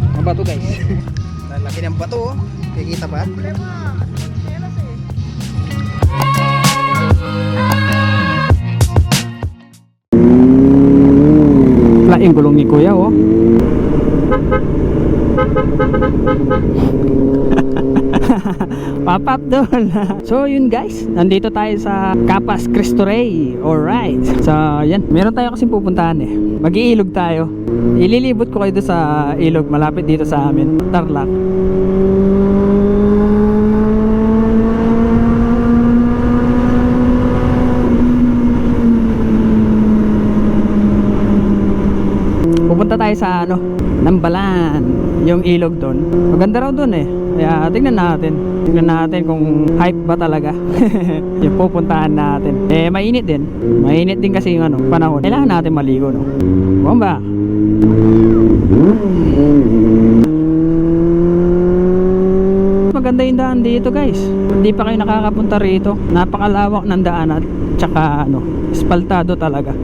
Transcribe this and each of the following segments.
mabato. Mabato guys. Lalaki ng bato oh. Kikita ba? Laing gulong ni kuya oh. Pop up so yun guys, nandito tayo sa Capas Cristo Rey. Alright. So yan, meron tayo kasing pupuntahan eh. Mag-iilog tayo. Ililibot ko kayo doon sa ilog malapit dito sa amin. Tarlac. Pupunta tayo sa ano, Nambalan, yung ilog doon. Maganda raw doon eh. Kaya tingnan natin. Tingnan natin kung hype ba talaga. yung pupuntahan natin. Eh mainit din. Mainit din kasi yung ano, panahon. Kailangan natin maligo no. Bomba. Maganda yung daan dito guys. Hindi pa kayo nakakapunta rito. Napakalawak ng daan at tsaka ano, espaltado talaga.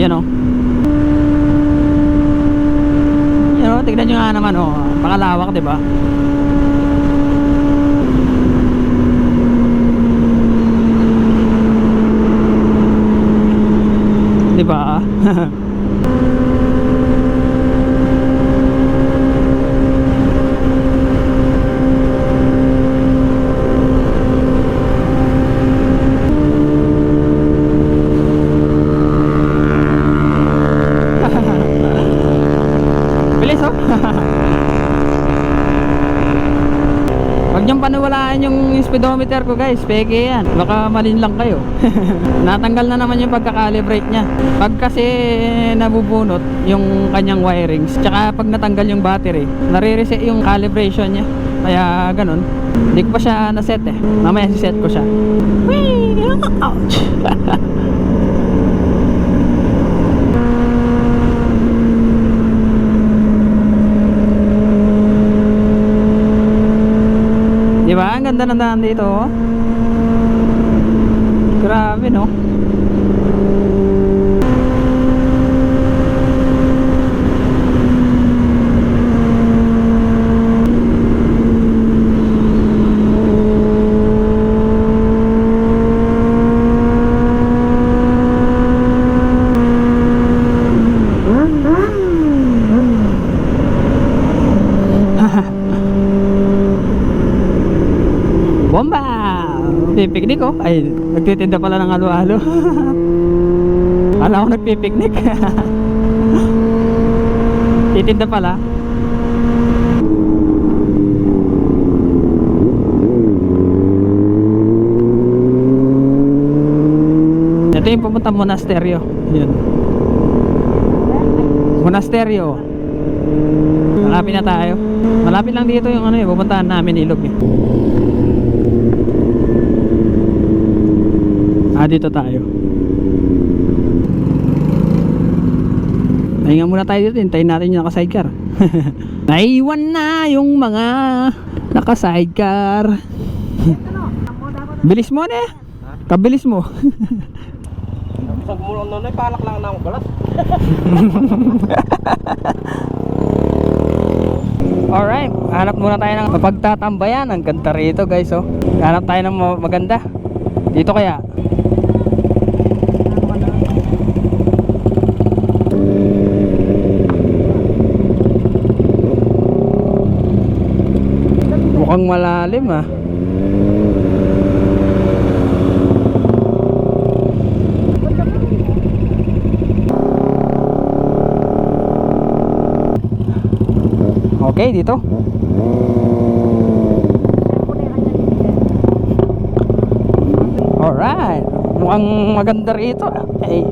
Yan o. Yan o, tignan nyo nga naman o. Pakalawak, di ba? Di ba? Bilis oh. Huwag niyong paniwalaan yung speedometer ko guys, peke yan. Baka malin lang kayo. Natanggal na naman yung pagka-calibrate niya. Pag kasi nabubunot yung kanyang wirings, tsaka pag natanggal yung battery, nare-reset yung calibration niya. Kaya ganun. Hindi ko pa siya na-set eh. Mamaya si-set ko siya. Whee! Ouch! Di ba? Ang ganda ng daan dito. oh. Grabe, no? Bomba! Pipiknik oh. Ay, nagtitinda pala ng halo-halo. Kala ko nagpipiknik. Titinda pala. Ito yung pupunta monasteryo. Yun. Monasteryo. Malapit na tayo. Malapit lang dito yung ano eh, pupuntahan namin ilog eh. Ah, dito tayo. Pahinga muna tayo dito, hintayin natin yung naka-sidecar. Naiwan na yung mga naka-sidecar. Bilis mo na. Kabilis mo. Pag mo lang noon, palak lang na akong balat. Alright, hanap muna tayo ng mapagtatambayan. Ang ganda rito guys oh. Hanap tayo ng ma- maganda. Dito kaya. Mukhang malalim ah. Okay, dito. Alright. Mukhang maganda rito. Ay,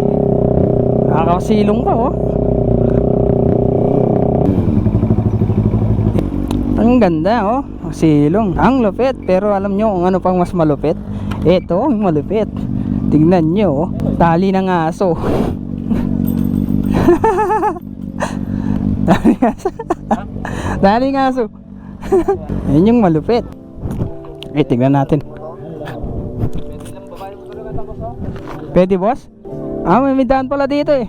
nakakasilong pa oh. Ang ganda oh. Silong. Ang lupit. Pero alam nyo kung ano pang mas malupit? Ito ang malupit. Tingnan nyo oh. Tali ng aso. Tali ng aso. Tali ng aso. Ayun yung malupit. Eh, tignan natin. Pwede, boss? Ah, may daan pala dito eh.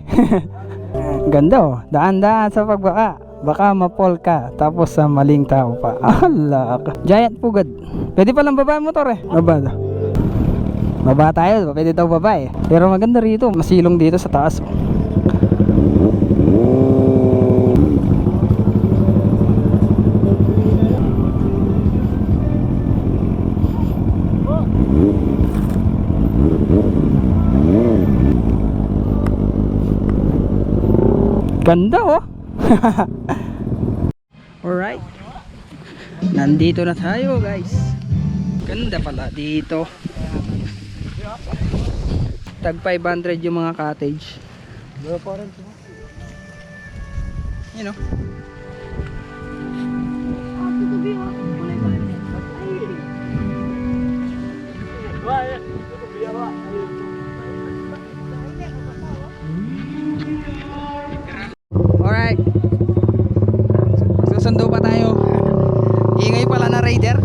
Ganda oh. Daan-daan sa pagbaka. Baka mapol ka. Tapos sa maling tao pa. Ka. Giant pugad. Pwede palang baba ang motor eh. Baba. Baba tayo. Pwede daw baba eh. Pero maganda rito. Masilong dito sa taas. Ganda oh. Alright. Nandito na tayo guys. Ganda pala dito. Tag 500 yung mga cottage. You know. Alright. Susundo pa tayo. Ingay pala na raider.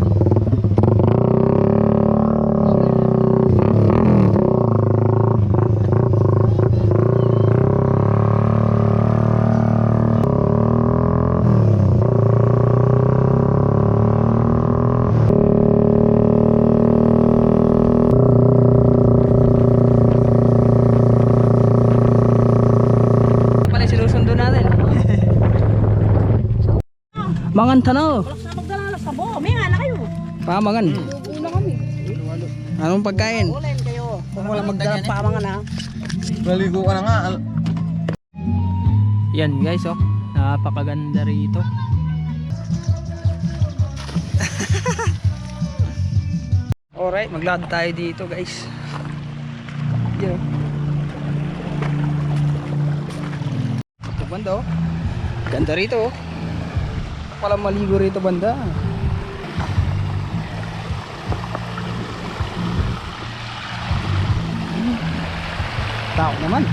Mangan tanaw. Sa magdala sa bo, may nga na kayo. Pamangan. Una kami. Anong pagkain? Ulen kayo. Kung wala magdala pa mga na. Naligo ka na nga. Yan guys oh. Napakaganda rito. Alright, maglakad tayo dito guys. Yan oh. Ito banda oh. Ganda rito oh. Pala maligo rito banda. Tao naman.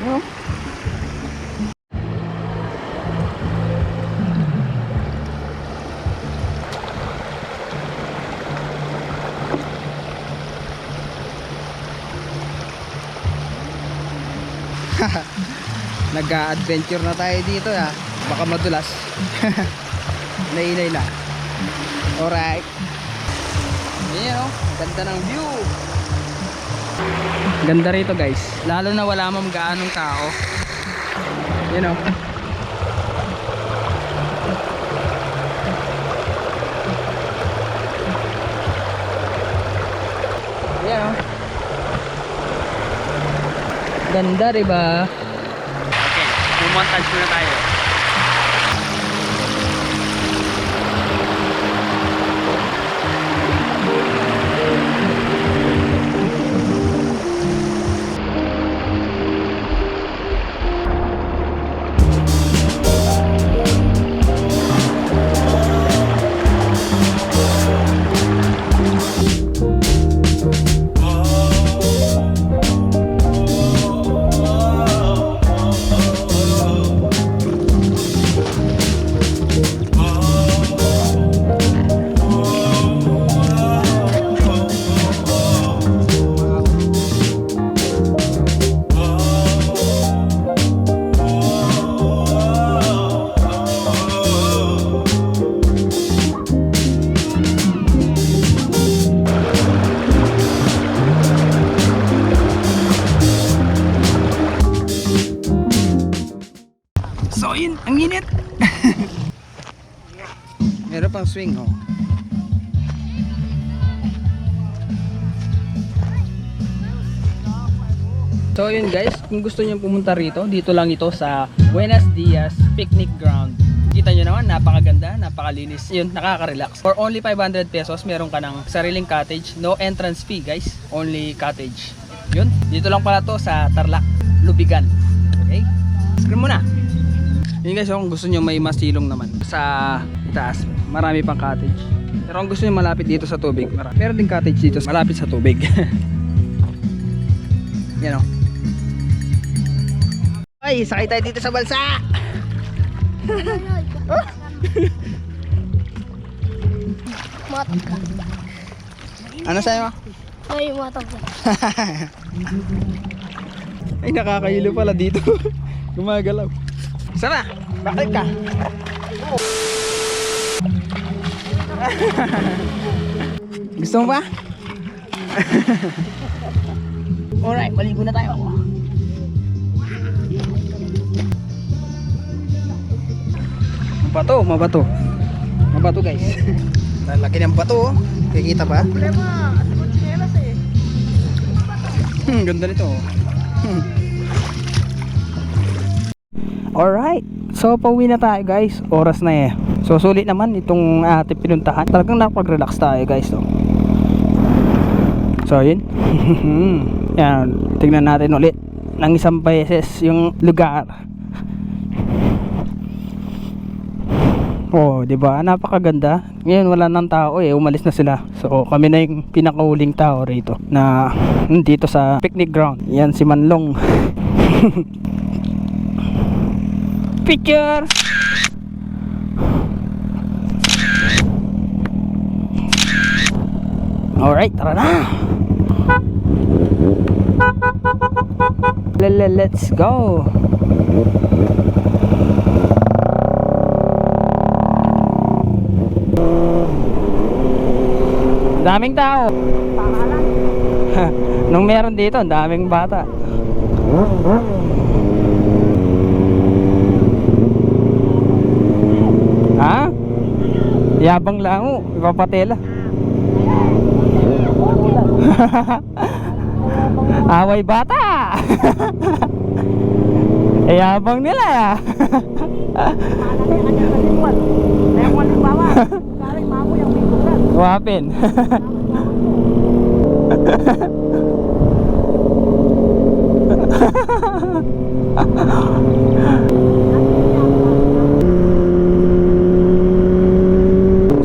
Ano? Nag-adventure na tayo dito ah. Baka madulas. Nainay lang. Alright. Ayan oh. Ganda ng view. Ganda rito guys. Lalo na wala mam gaanong tao. You know. Ayan oh. Ganda diba? Okay, pumontage muna tayo. Yun, ang init. Meron pang swing oh. So yun guys, kung gusto niyo pumunta rito, dito lang ito sa Buenos Dias Picnic Ground. Kita nyo naman, napakaganda, napakalinis. Yun, nakaka-relax. For only 500 pesos, meron ka ng sariling cottage. No entrance fee guys, only cottage. Yun, dito lang pala to sa Tarlac, Lubigan. Okay? Screen muna. Yun guys, oh, kung gusto nyo may masilong naman sa taas, marami pang cottage. Pero kung gusto nyo malapit dito sa tubig, marami. Meron din cottage dito malapit sa tubig. Yan o. Ay, sakay tayo dito sa balsa! Ka. Ano sa'yo? Ay, matag ka. Ay, nakakahilo pala dito. Gumagalaw. Sana, bakit ka? Gusto mo ba? Alright, maligo na tayo. Mabato, mabato. Mabato guys. Lalaki ng bato oh. Kikita ba? Problema, eh. Hmm, ganda nito. oh. Hmm. Alright. So, pauwi na tayo guys. Oras na eh. So, sulit naman itong ating pinuntahan. Talagang napag-relax tayo guys. No? So, yun. Yan. Tingnan natin ulit ng isang beses yung lugar. Oh, 'di ba? Napakaganda. Ngayon wala nang tao eh, umalis na sila. So, kami na yung pinakahuling tao rito na dito sa picnic ground. Yan si Manlong. Picture. Alright, tara na. Let's go. Daming tao. Nung meron dito, daming bata. Ha? Yabang lang mo, ipapatela. Away bata. Eh, Yabang nila. Kaya kung halimbawa, galing mamo yung may bukas. Wapin.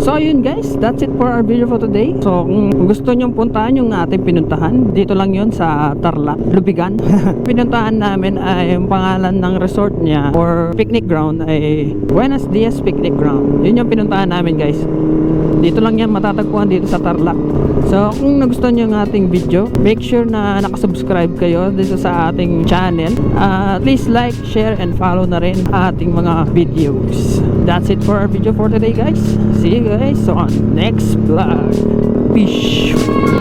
So yun guys, that's it for our video for today. So kung gusto nyong puntahan yung ating pinuntahan, dito lang yun sa Tarlac, Lubigan. pinuntahan namin ay yung pangalan ng resort niya or picnic ground ay Buenos Dias Picnic Ground. Yun yung pinuntahan namin guys. Dito lang yan matatagpuan dito sa Tarlac. So kung nagustuhan nyo yung ating video, make sure na nakasubscribe kayo dito sa ating channel. Uh, please like, share, and follow na rin ating mga videos. That's it for our video for today guys. See you guys on next vlog. Peace.